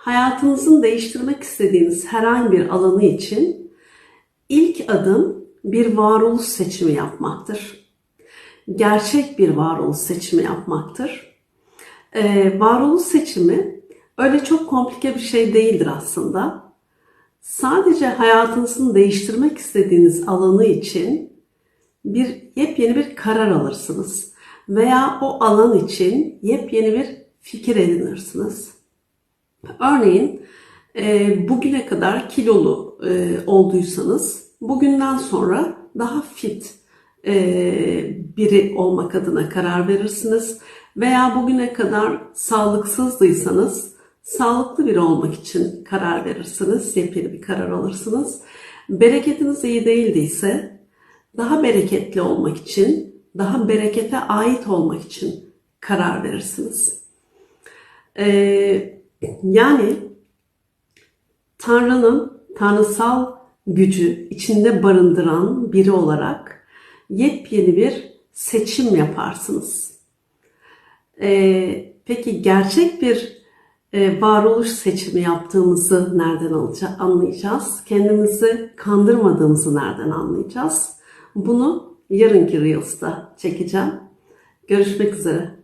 hayatınızın değiştirmek istediğiniz herhangi bir alanı için ilk adım bir varoluş seçimi yapmaktır. Gerçek bir varoluş seçimi yapmaktır. Ee, varoluş seçimi öyle çok komplike bir şey değildir aslında. Sadece hayatınızın değiştirmek istediğiniz alanı için bir yepyeni bir karar alırsınız veya o alan için yepyeni bir fikir edinirsiniz. Örneğin e, bugüne kadar kilolu e, olduysanız bugünden sonra daha fit e, biri olmak adına karar verirsiniz. Veya bugüne kadar sağlıksızdıysanız sağlıklı biri olmak için karar verirsiniz. Yepyeni bir karar alırsınız. Bereketiniz iyi değildiyse daha bereketli olmak için, daha berekete ait olmak için karar verirsiniz. Ee, yani Tanrı'nın tanrısal gücü içinde barındıran biri olarak yepyeni bir seçim yaparsınız. Ee, peki gerçek bir e, varoluş seçimi yaptığımızı nereden anlayacağız? Kendimizi kandırmadığımızı nereden anlayacağız? Bunu yarınki Reels'ta çekeceğim. Görüşmek üzere.